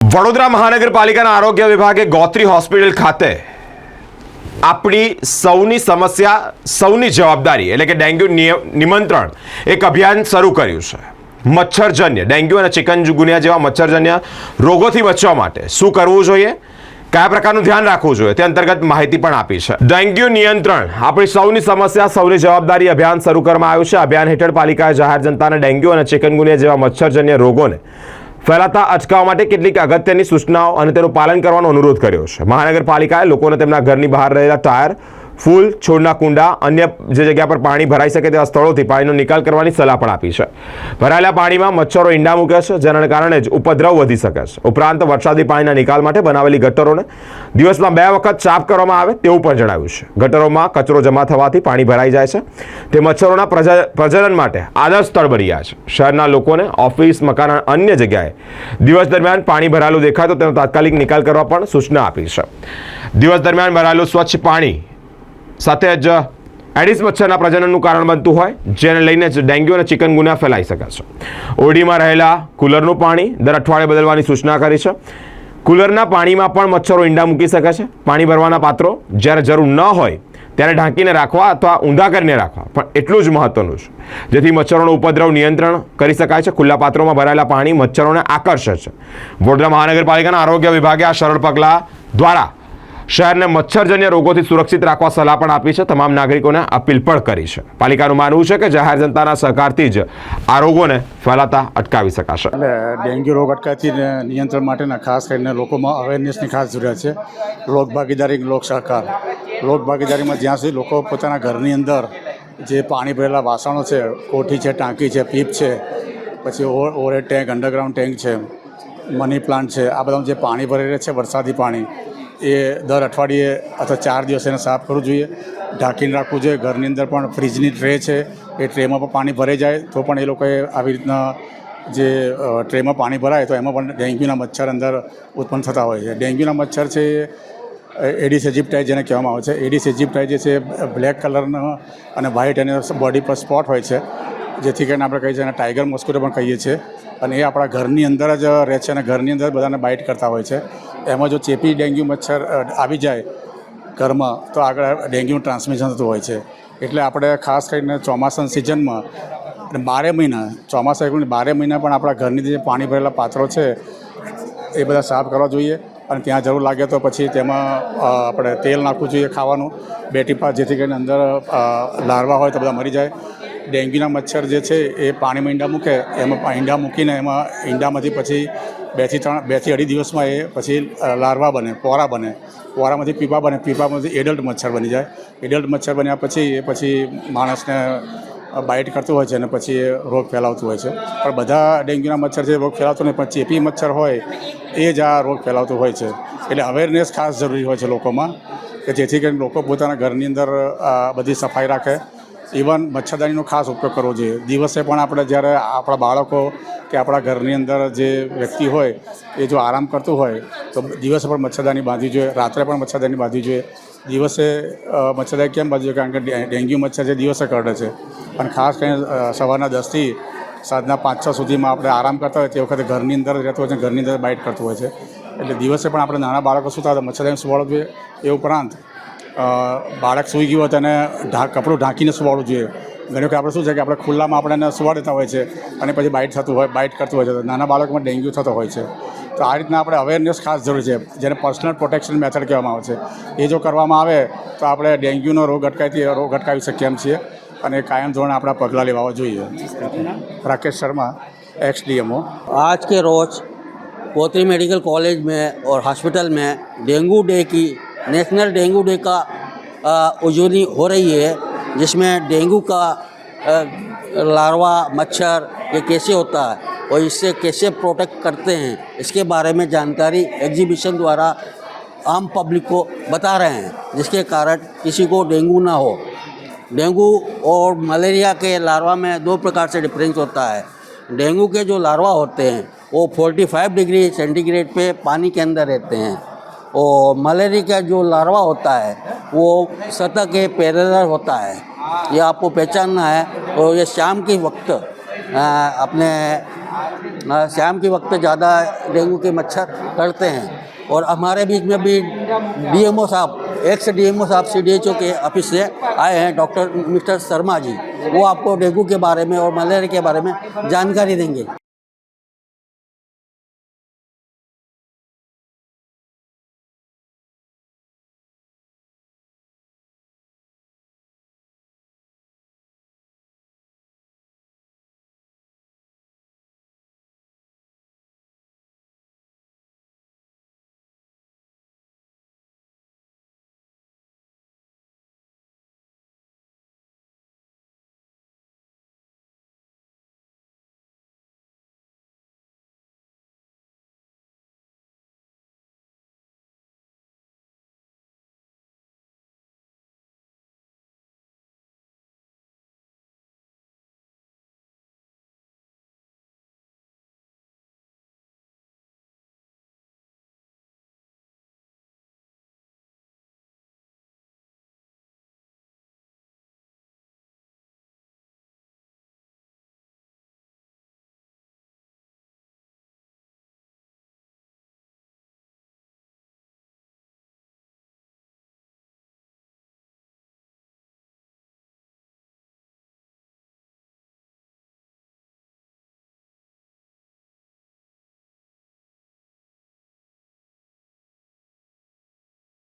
વડોદરા મહાનગરપાલિકાના આરોગ્ય વિભાગે ગોત્રી હોસ્પિટલ ખાતે આપણી સૌની સમસ્યા, સૌની જવાબદારી, એટલે કે ડેન્ગ્યુ નિમંત્રણ, એક અભિયાન શરૂ કર્યું છે. મચ્છરજન્ય, ડેન્ગ્યુ અને ચિકનગુનિયા જેવા મચ્છરજન્ય રોગોથી બચવા માટે શું કરવું જોઈએ? કયા પ્રકારનું ધ્યાન રાખવું જોઈએ? તે અંતર્ગત માહિતી પણ આપી છે. ડેન્ગ્યુ નિયંત્રણ, આપણી સૌની સમસ્યા, સૌની જવાબદારી અભિયાન શરૂ કરવામાં આવ્યું છે. અભિયાન હેઠળ પાલિકાએ જાહેર જનતાને ડેન્ગ્યુ અને ચિકનગુનિયા જેવા મચ્છરજન્ય રોગોને ફેલાતા અટકાવવા માટે કેટલીક અગત્યની સૂચનાઓ અને તેનું પાલન કરવાનો અનુરોધ કર્યો છે. મહાનગરપાલિકાએ લોકોને તેમના ઘરની બહાર રહેલા ટાયર ફૂલ, છોડના કુંડા, અન્ય જે જગ્યા પર પાણી ભરાઈ શકે તેવા સ્થળોથી પાણીનો નિકાલ કરવાની સલાહ પણ આપી છે. ભરાયેલા પાણીમાં મચ્છરો ઈંડા મૂકે છે, જેના કારણે જ ઉપદ્રવ વધી શકે છે. ઉપરાંત વરસાદી પાણીના નિકાલ માટે બનાવેલી ગટરોને દિવસમાં બે વખત સાફ કરવામાં આવે તેવું પણ જણાવ્યું છે. ગટરોમાં કચરો જમા થવાથી પાણી ભરાઈ જાય છે. તે મચ્છરોના પ્રજ- પ્રજનન માટે આદર્શ સ્થળ બની ગયા છે. શહેરના લોકોને ઓફિસ, મકાન અને અન્ય જગ્યાએ દિવસ દરમિયાન પાણી ભરાયેલું દેખાય તો તેનો તાત્કાલિક નિકાલ કરવા પણ સૂચના આપી છે. દિવસ દરમિયાન ભરાયેલું સ્વચ્છ પાણી સાથે જ એડિસ મચ્છરના પ્રજનનનું કારણ બનતું હોય, જેને લઈને જ ડેન્ગ્યુ અને ચિકનગુનિયા ફેલાઈ શકે છે. ઓરડીમાં રહેલા કુલરનું પાણી દર અઠવાડિયે બદલવાની સૂચના કરી છે. કુલરના પાણીમાં પણ મચ્છરો ઈંડા મૂકી શકે છે. પાણી ભરવાના પાત્રો જ્યારે જરૂર ન હોય ત્યારે ઢાંકીને રાખવા અથવા ઊંધા કરીને રાખવા, પણ એટલું જ મહત્વનું છે. જેથી મચ્છરોનો ઉપદ્રવ નિયંત્રણ કરી શકાય છે. ખુલ્લા પાત્રોમાં ભરાયેલા પાણી મચ્છરોને આકર્ષે છે. વડોદરા મહાનગરપાલિકાના આરોગ્ય વિભાગે આ સરળ પગલાં દ્વારા શહેરને મચ્છરજન્ય રોગોથી સુરક્ષિત રાખવા સલાહ પણ આપી છે. તમામ નાગરિકોને અપીલ પણ કરી છે. પાલિકાનું માનવું છે કે જાહેર જનતાના સહકારથી જ આ રોગોને ફેલાતા અટકાવી શકાશે. એટલે ડેન્ગ્યુ રોગ અટકાયતી નિયંત્રણ માટેના ખાસ કરીને લોકોમાં અવેરનેસની ખાસ જરૂરિયાત છે. લોકભાગીદારી લોક સહકાર. લોકભાગીદારીમાં જ્યાં સુધી લોકો પોતાના ઘરની અંદર જે પાણી ભરેલા વાસણો છે, કોઠી છે, ટાંકી છે, પીપ છે, પછી over overhead tank underground tank છે મની પ્લાન્ટ છે, આ બધા જે પાણી ભરેલા છે, વરસાદી પાણી એ દર અઠવાડિયે અથવા ચાર દિવસ એને સાફ કરવું જોઈએ. ઢાંકીને રાખવું જોઈએ. ઘરની અંદર પણ ફ્રીજની ટ્રે છે. એ ટ્રેમાં પણ પાણી ભરાઈ જાય. તો પણ એ લોકોએ આવી રીતના જે ટ્રેમાં પાણી ભરાય તો એમાં પણ ડેન્ગ્યુના મચ્છર અંદર ઉત્પન્ન થતા હોય છે. ડેન્ગ્યુના મચ્છર છે એડિસ ઇજિપ્ટાઈ જેને કહેવામાં આવે છે. એડિસ ઇજિપ્ટાઈ જે છે, બ્લેક કલરનો અને વ્હાઇટ અને બોડી પર સ્પોટ હોય છે. જેથી કરીને આપણે કહીએ છીએ એને ટાઈગર મોસ્કિટો પણ કહીએ છીએ. અને એ આપણા ઘરની અંદર જ રહે છે અને ઘરની અંદર બધાને બાઇટ કરતા હોય છે. એમાં જો ચેપી ડેન્ગ્યુ મચ્છર આવી જાય ઘરમાં, તો આગળ ડેન્ગ્યુનું ટ્રાન્સમિશન થતું હોય છે. એટલે આપણે ખાસ કરીને ચોમાસાની સિઝનમાં અને બારે મહિના, ચોમાસા બારે મહિના પણ આપણા ઘરની જે પાણી ભરેલા પાત્રો છે, એ બધા સાફ કરવા જોઈએ. અને ત્યાં જરૂર લાગે તો પછી તેમાં આપણે તેલ નાખવું જોઈએ ખાવાનું. બે ટીપા જેથી કરીને અંદર લારવા હોય તો બધા મરી જાય. ડેન્ગ્યુના મચ્છર જે છે એ પાણીમાં ઈંડા મૂકે, એમાં ઈંડા મૂકીને એમાં ઈંડામાંથી પછી બેથી ત્રણ બેથી અઢી દિવસમાં એ પછી લાર્વા બને, પોરા બને. પોરામાંથી પીપા બને, પીપામાંથી એડલ્ટ મચ્છર બની જાય. એડલ્ટ મચ્છર બન્યા પછી એ પછી માણસને બાઇટ કરતું હોય છે અને પછી એ રોગ ફેલાવતું હોય છે. પણ બધા ડેન્ગ્યુના મચ્છર છે રોગ ફેલાવતો નહીં, પણ ચેપી મચ્છર હોય, એ જ આ રોગ ફેલાવતું હોય છે. એટલે અવેરનેસ ખાસ જરૂરી હોય છે લોકોમાં, કે જેથી કરીને લોકો પોતાના ઘરની અંદર બધી સફાઈ રાખે ઇવન મચ્છરદાનીનો ખાસ ઉપયોગ કરવો જોઈએ. દિવસે પણ આપણે જ્યારે આપણા બાળકો કે આપણા ઘરની અંદર જે વ્યક્તિ હોય, એ જો આરામ કરતું હોય, તો દિવસે પણ મચ્છરદાની બાંધવી જોઈએ. રાત્રે પણ મચ્છરદાની બાંધવી જોઈએ. દિવસે મચ્છરદાની કેમ બાંધવી કારણ કે ડેન્ગ્યુ મચ્છર જે દિવસે કરડે છે. અને ખાસ કરીને સવારના દસથી સાંજના પાંચ છ સુધીમાં આપણે આરામ કરતા હોય તે વખતે ઘરની અંદર રહેતો હોય છે, ઘરની અંદર બાઇટ કરતું હોય છે. એટલે દિવસે પણ આપણે નાના બાળકો સુતા હોય મચ્છરદાની સુવાડવું જોઈએ એ ઉપરાંત બાળક સૂઈ ગયું હોય તો એને ઢા કપડું ઢાંકીને સુવાડવું જોઈએ ઘણી વખત આપણે શું છે કે આપણે ખુલ્લામાં આપણે એને સુવાડી દેતા હોય છે અને પછી બાઇટ થતું હોય બાઇટ કરતું હોય છે તો નાના બાળકોમાં ડેન્ગ્યુ થતો હોય છે તો આ રીતના આપણે અવેરનેસ ખાસ જરૂરી છે જેને પર્સનલ પ્રોટેક્શન મેથડ કહેવામાં આવે છે એ જો કરવામાં આવે તો આપણે ડેન્ગ્યુનો રોગ અટકાવતી રોગ અટકાવી શકીએ એમ છીએ અને કાયમ ધોરણે આપણા પગલાં લેવા જોઈએ રાકેશ શર્મા એક્સ ડીએમઓ आज के रोज़ पोत्री मेडिकल कॉलेज में और हॉस्पिटल में डेंगू डे की नेशनल डेंगू डे का उजवनी हो रही है, जिसमें डेंगू का लार्वा, मच्छर, ये कैसे होता है और इससे कैसे प्रोटेक्ट करते हैं, इसके बारे में जानकारी एग्जीबिशन द्वारा आम पब्लिक को बता रहे हैं, जिसके कारण किसी को डेंगू ना हो। डेंगू और मलेरिया के लार्वा में दो प्रकार से डिफरेंस होता है। डेंगू के जो लार्वा होते हैं, वो 45 डिग्री सेंटीग्रेड पे पानी के अंदर रहते हैं। और मलेरिया का जो लार्वा होता है, वो सतह के पैरेलल होता है। ये आपको पहचानना है। और ये शाम के वक्त अपने शाम के वक्त ज़्यादा डेंगू के मच्छर करते हैं। और हमारे बीच में भी डीएमओ साहब एक्स डीएमओ साहब सी डी के ऑफ़िस से आए हैं, डॉक्टर मिस्टर शर्मा जी। वो आपको डेंगू के बारे में और मलेरिया के बारे में जानकारी देंगे।